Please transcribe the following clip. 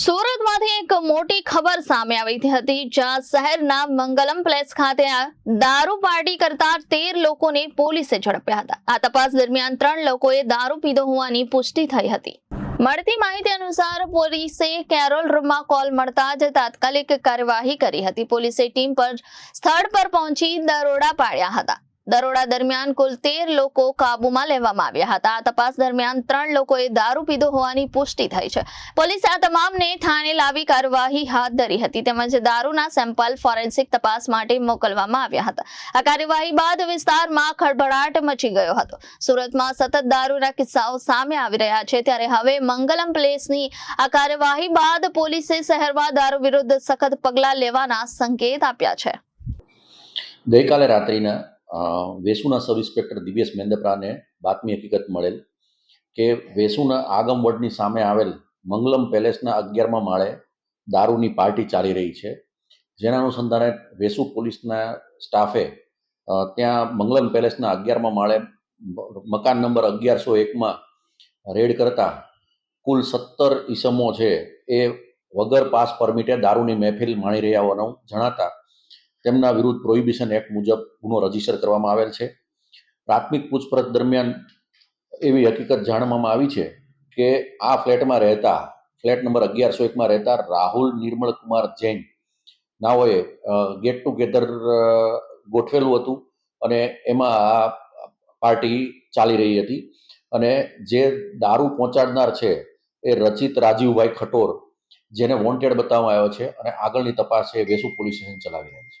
સુરતમાંથી એક મોટી ખબર સામે આવી હતી. જ્યાં શહેરના મંગલમ પ્લેસ ખાતે દારૂ પાર્ટી કરતા તેર લોકોને પોલીસે ઝડપ્યા હતા. આ તપાસ દરમિયાન ત્રણ લોકોએ દારૂ પીધો હોવાની પુષ્ટિ થઈ હતી. મળતી માહિતી અનુસાર પોલીસે કેરોલ રૂમમાં કોલ મળતા જ તાત્કાલિક કાર્યવાહી કરી હતી. પોલીસે ટીમ પર સ્થળ પર પહોંચી દરોડા પાડ્યા હતા. દરોડા દરમિયાન કુલ તેર લોકો કાબુમાં લેવામાં આવ્યા હતા. આ તપાસ દરમિયાન ત્રણ લોકોએ દારૂ પીધો હોવાની પુષ્ટિ થઈ છે. પોલીસે આ તમામને થાણે લાવી કાર્યવાહી હાથ ધરી હતી તેમજ દારૂના સેમ્પલ ફોરેન્સિક તપાસ માટે મોકલવામાં આવ્યા હતા. આ કાર્યવાહી બાદ વિસ્તારમાં ખળભળાટ મચી ગયો હતો. સુરતમાં સતત દારૂના કિસ્સાઓ સામે આવી રહ્યા છે. ત્યારે હવે મંગલમ પ્લેસની આ કાર્યવાહી બાદ પોલીસે શહેરમાં દારૂ વિરુદ્ધ સખત પગલાં લેવાના સંકેત આપ્યા છે. ગઈકાલે રાત્રિના વેસુના સબ ઇન્સ્પેક્ટર દિવ્યેશ મેંદપરાને બાતમી હકીકત મળેલ કે વેસુના આગમ વોર્ડની સામે આવેલ મંગલમ પેલેસના અગિયારમાં માળે દારૂની પાર્ટી ચાલી રહી છે. જેના અનુસંધાને વેસુ પોલીસના સ્ટાફે ત્યાં મંગલમ પેલેસના અગિયારમાં માળે મકાન નંબર અગિયારસો એકમાં રેડ કરતા કુલ સત્તર ઈસમો છે એ વગર પાસ પરમિટે દારૂની મહેફિલ માણી રહ્યા હોવાનું જણાતા તેમના વિરુદ્ધ પ્રોહિબિશન એક્ટ મુજબ ગુનો રજિસ્ટર કરવામાં આવેલ છે. પ્રાથમિક પૂછપરછ દરમિયાન એવી હકીકત જાણવામાં આવી છે કે આ ફ્લેટમાં રહેતા, ફ્લેટ નંબર અગિયારસો એકમાં રહેતા રાહુલ નિર્મળ કુમાર જૈન નાઓએ ગેટ ટુગેધર ગોઠવેલું હતું અને એમાં આ પાર્ટી ચાલી રહી હતી અને જે દારૂ પહોંચાડનાર છે એ રચિત રાજીવભાઈ ખટોર, જેને વોન્ટેડ બતાવવામાં આવ્યો છે અને આગળની તપાસ છે વેસુ પોલીસ સ્ટેશન ચલાવી રહ્યા છે.